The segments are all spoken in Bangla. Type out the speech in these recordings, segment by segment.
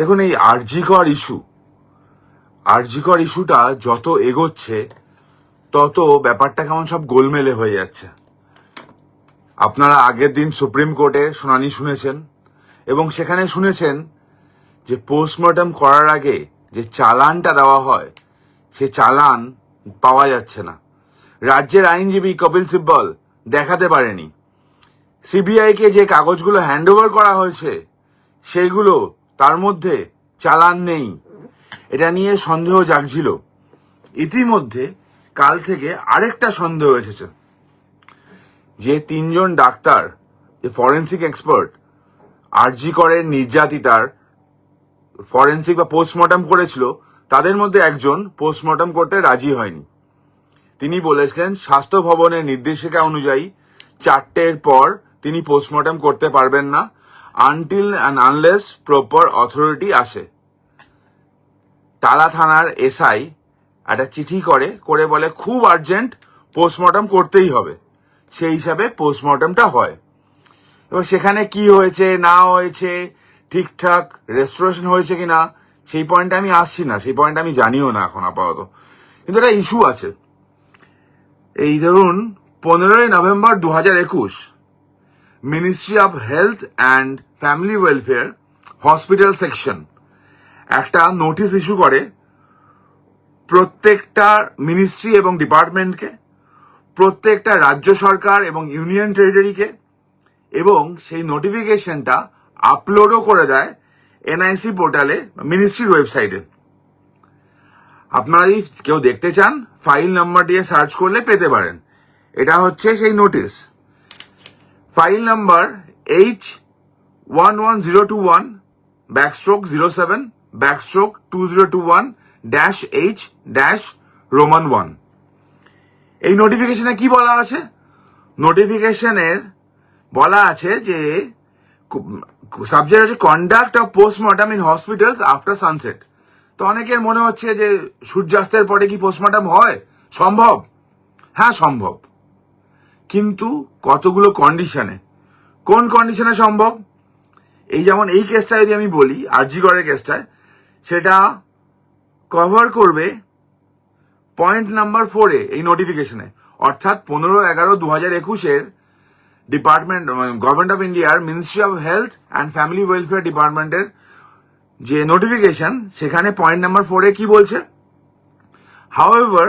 দেখুন এই আরজিকর ইস্যু। আরজিকর ইস্যুটা যত এগোচ্ছে, তত ব্যাপারটা কেমন সব গোলমেলে হয়ে যাচ্ছে। আপনারা আগের দিন সুপ্রিম কোর্টে শুনানি শুনেছেন এবং সেখানে শুনেছেন যে পোস্টমর্টম করার আগে যে চালানটা দেওয়া হয়, সে চালান পাওয়া যাচ্ছে না। রাজ্যের আইনজীবী কপিল সিব্বল দেখাতে পারেনি। সিবিআইকে যে কাগজগুলো হ্যান্ডওভার করা হয়েছে, সেইগুলো তার মধ্যে চালান নেই। এটা নিয়ে সন্দেহ জাগছিল। ইতিমধ্যে কাল থেকে আরেকটা সন্দেহ এসেছে। যে তিনজন ডাক্তার, যে ফরেন্সিক এক্সপার্ট আরজি করের নির্যাতিতার ফরেন্সিক বা পোস্টমর্টম করেছিল, তাদের মধ্যে একজন পোস্টমর্টম করতে রাজি হয়নি। তিনি বলেছিলেন, স্বাস্থ্য ভবনের নির্দেশিকা অনুযায়ী চারটের পর তিনি পোস্টমর্টম করতে পারবেন না until and unless proper authority আসে। টালা থানার এসআই একটা চিঠি করে করে বলে খুব আর্জেন্ট পোস্টমর্টম করতেই হবে। সেই হিসাবে পোস্টমর্টমটা হয়। এবার সেখানে কি হয়েছে, না হয়েছে, ঠিকঠাক রেস্টোরেশন হয়েছে কি না সেই পয়েন্টে আমি আসছি না, সেই পয়েন্ট আমি জানিও না এখন আপাতত। কিন্তু একটা ইস্যু আছে। এই ধরুন, পনেরোই নভেম্বর দু হাজার একুশ ministry of health and family welfare hospital section একটা নোটিশ ইস্যু করে প্রত্যেকটা মিনিস্ট্রি এবং ডিপার্টমেন্টকে প্রত্যেকটা রাজ্য সরকার এবং ইউনিয়ন টেরিটরিকে এবং সেই নোটিফিকেশনটা আপলোডও করে দেয় এনআইসি পোর্টালে মিনিস্ট্রির ওয়েবসাইটে আপনারা যদি কেউ দেখতে চান ফাইল নাম্বার দিয়ে সার্চ করলে পেতে পারেন। এটা হচ্ছে সেই notice file number H one one zero two one backstroke zero seven backstroke two zero two one dash H dash roman one এই নোটিফিকেশনে কি বলা আছে? নোটিফিকেশনের বলা আছে যে সাবজেক্ট হচ্ছে conduct of postmortem in hospitals after sunset তো অনেকের মনে হচ্ছে যে সূর্যাস্তের পরে কি পোস্টমর্টম হয়? সম্ভব? হ্যাঁ সম্ভব। কিন্তু কতগুলো কন্ডিশনে কোন কন্ডিশনে সম্ভব? এই যেমন এই কেসটা যদি আমি বলি, আরজিগড়ের কেসটায় সেটা কভার করবে পয়েন্ট নাম্বার ফোরে এই নোটিফিকেশনে অর্থাৎ পনেরো এগারো দু হাজার একুশের ডিপার্টমেন্ট গভর্নমেন্ট অফ ইন্ডিয়ার ministry of health and family welfare ডিপার্টমেন্টের যে নোটিফিকেশন সেখানে পয়েন্ট নাম্বার ফোরে কি বলছে? However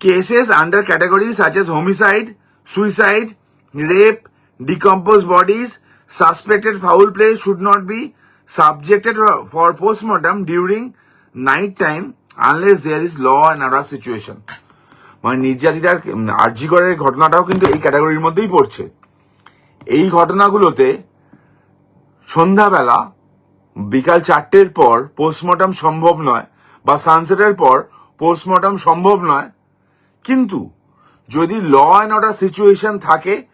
cases under categories such as homicide, suicide, rape, decomposed bodies, suspected foul play should not be subjected for postmortem during night time unless there is law and order situation. মানে নির্যাতিতার আর্যিকরের ঘটনাটাও কিন্তু এই ক্যাটাগরির মধ্যেই পড়ছে এই ঘটনাগুলোতে সন্ধ্যাবেলা বিকাল চারটের পর পোস্টমর্টম সম্ভব নয় বা সানসেটের পর পোস্টমর্টম সম্ভব নয় কিন্তু যদি ল অ্যান্ড অর্ডার সিচুয়েশন থাকে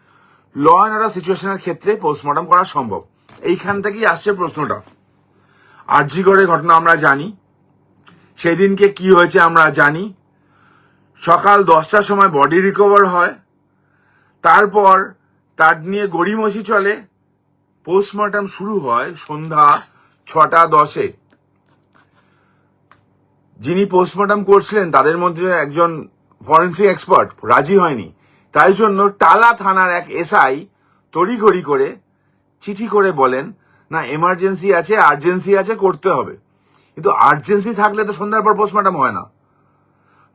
ল অ্যান্ড অর্ডার সিচুয়েশনের ক্ষেত্রে পোস্টমর্টম করা সম্ভব। এইখান থেকেই আসছে প্রশ্নটা। আরজিগড়ের ঘটনা আমরা জানি। সেদিনকে কি হয়েছে আমরা জানি। সকাল দশটার সময় বডি রিকভার হয়। তারপর তার নিয়ে গড়িমসি চলে। পোস্টমর্টম শুরু হয় সন্ধ্যা ছটা দশে। যিনি পোস্টমর্টম করছিলেন, তাদের মধ্যে একজন ফরেন্সিক এক্সপার্ট, রাজি হয়নি। তাই জন্য টালা থানার এক এসআই তড়িঘড়ি করে চিঠি করে বলেন, না এমার্জেন্সি আছে আর্জেন্সি আছে, করতে হবে। কিন্তু আর্জেন্সি থাকলে তো সন্ধ্যার পর পোস্টমর্টম হয় না।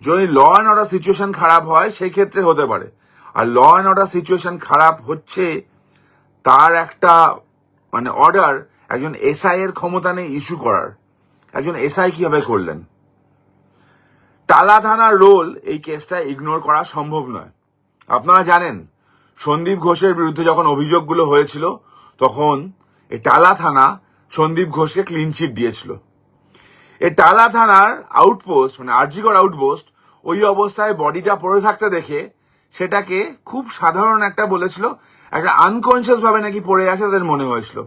যদি ল অ্যান্ড অর্ডার সিচুয়েশন খারাপ হয়, সেই ক্ষেত্রে হতে পারে। আর ল অ্যান্ড অর্ডার সিচুয়েশন খারাপ হচ্ছে, তার একটা মানে অর্ডার একজন এসআই এর ক্ষমতা নেই ইস্যু করার। একজন এসআই কীভাবে করলেন? টালা থানার রোল এই কেসটা ইগনোর করা সম্ভব নয়। আপনারা জানেন, সন্দীপ ঘোষের বিরুদ্ধে যখন অভিযোগগুলো হয়েছিল, তখন এই টালা থানা সন্দীপ ঘোষকে ক্লিন চিট দিয়েছিল। এই টালা থানার আউটপোস্ট মানে আরজিগড় আউটপোস্ট ওই অবস্থায় বডিটা পড়ে থাকতে দেখে সেটাকে খুব সাধারণ একটা বলেছিল, একটা আনকনসিয়াস ভাবে নাকি পড়ে আছে তাদের মনে হয়েছিল।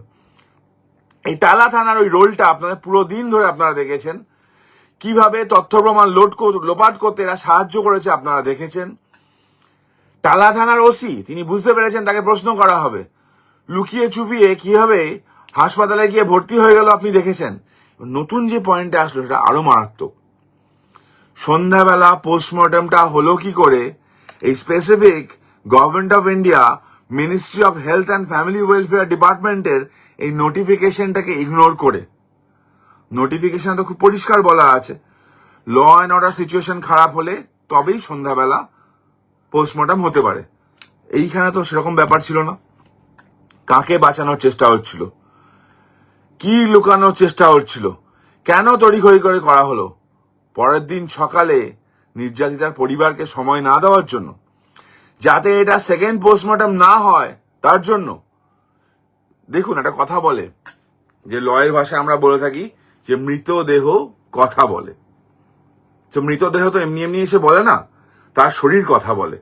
এই টালা থানার ওই রোলটা আপনাদের পুরো দিন ধরে আপনারা দেখেছেন কীভাবে তথ্য প্রমাণ লোড লোপাট করতে এরা সাহায্য করেছে আপনারা দেখেছেন? টালা থানার ওসি, তিনি বুঝতে পেরেছেন তাকে প্রশ্ন করা হবে। লুকিয়ে চুপিয়ে কীভাবে হাসপাতালে গিয়ে ভর্তি হয়ে গেল আপনি দেখেছেন? নতুন যে পয়েন্টে আসলো সেটা আরও মারাত্মক। সন্ধ্যাবেলা পোস্টমর্টমটা হলো কি করে? এই specific government of India ministry of health and family welfare ডিপার্টমেন্টের এই নোটিফিকেশনটাকে ইগনোর করে। নোটিফিকেশন তো খুব পরিষ্কার বলা আছে। ল অ্যান্ড অর্ডার সিচুয়েশন খারাপ হলে তবেই সন্ধ্যাবেলা পোস্টমর্টম হতে পারে। এইখানে তো সেরকম ব্যাপার ছিল না। কাকে বাঁচানোর চেষ্টা হচ্ছিল? কি লুকানোর চেষ্টা হচ্ছিল? কেন তড়িঘড়ি করে করা হলো? পরের দিন সকালে নির্যাতিতার পরিবারকে সময় না দেওয়ার জন্য, যাতে এটা সেকেন্ড পোস্টমর্টম না হয়, তার জন্য। দেখুন, একটা কথা বলে, যে লয়ের ভাষায় আমরা বলে থাকি যে মৃতদেহ কথা বলে। তো মৃতদেহ তো এমনি এমনি এসে বলে না, তার শরীর কথা বলে।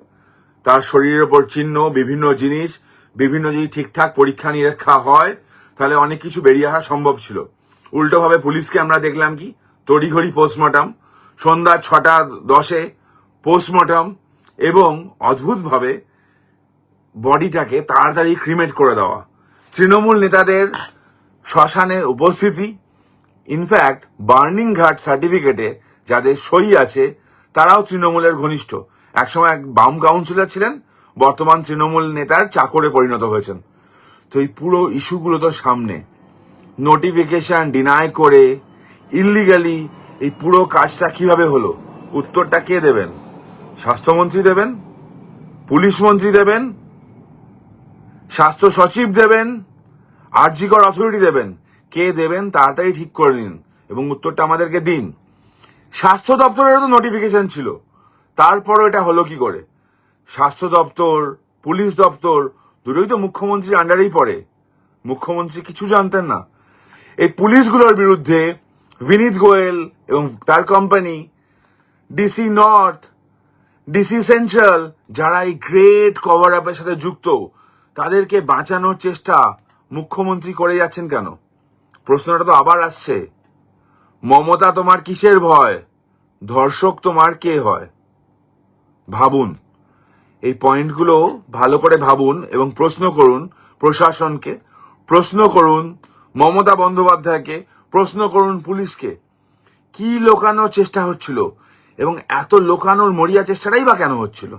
তার শরীরের ওপর চিহ্ন, বিভিন্ন জিনিস, বিভিন্ন যদি ঠিকঠাক পরীক্ষা নিরীক্ষা হয়, তাহলে অনেক কিছু বেরিয়ে আসা সম্ভব ছিল। উল্টোভাবে পুলিশকে আমরা দেখলাম কি, তড়িঘড়ি পোস্টমর্টম সন্ধ্যা ছটা দশে পোস্টমর্টম এবং অদ্ভুতভাবে বডিটাকে তাড়াতাড়ি ক্রিমেট করে দেওয়া। তৃণমূল নেতাদের শ্মশানে উপস্থিতি ইনফ্যাক্ট বার্নিং ঘাট সার্টিফিকেটে যাদের সই আছে, তারাও তৃণমূলের ঘনিষ্ঠ। একসময় এক বাম কাউন্সিলর ছিলেন, বর্তমান তৃণমূল নেতার চাকরে পরিণত হয়েছেন। তো এই পুরো ইস্যুগুলো তো সামনে। নোটিফিকেশন ডিনাই করে ইলিগালি এই পুরো কাজটা কীভাবে হলো? উত্তরটা কে দেবেন? স্বাস্থ্যমন্ত্রী দেবেন? পুলিশ মন্ত্রী দেবেন? স্বাস্থ্য সচিব দেবেন? আরজিকর অথরিটি দেবেন? কে দেবেন তাড়াতাড়ি ঠিক করে নিন এবং উত্তরটা আমাদেরকে দিন। স্বাস্থ্য দপ্তরেরও তো নোটিফিকেশন ছিল। তারপরও এটা হলো কি করে? স্বাস্থ্য দপ্তর, পুলিশ দপ্তর, দুটোই তো মুখ্যমন্ত্রীর আন্ডারেই পড়ে। মুখ্যমন্ত্রী কিছু জানতেন না। এই পুলিশগুলোর বিরুদ্ধে বিনীত গোয়েল এবং তার company DC north DC central যারা এই গ্রেট কভার আপের সাথে যুক্ত, তাদেরকে বাঁচানোর চেষ্টা মুখ্যমন্ত্রী করে যাচ্ছেন কেন? প্রশ্নটা তো আবার আসছে। মমতা তোমার কিসের ভয়? ধর্ষক তোমার কে হয়? ভাবুন। এই পয়েন্টগুলো ভালো করে ভাবুন এবং প্রশ্ন করুন প্রশাসনকে, প্রশ্ন করুন মমতা বন্দ্যোপাধ্যায়কে, প্রশ্ন করুন পুলিশকে। কি লোকানোর চেষ্টা হচ্ছিল এবং এত লোকানোর মরিয়া চেষ্টাটাই বা কেন হচ্ছিল?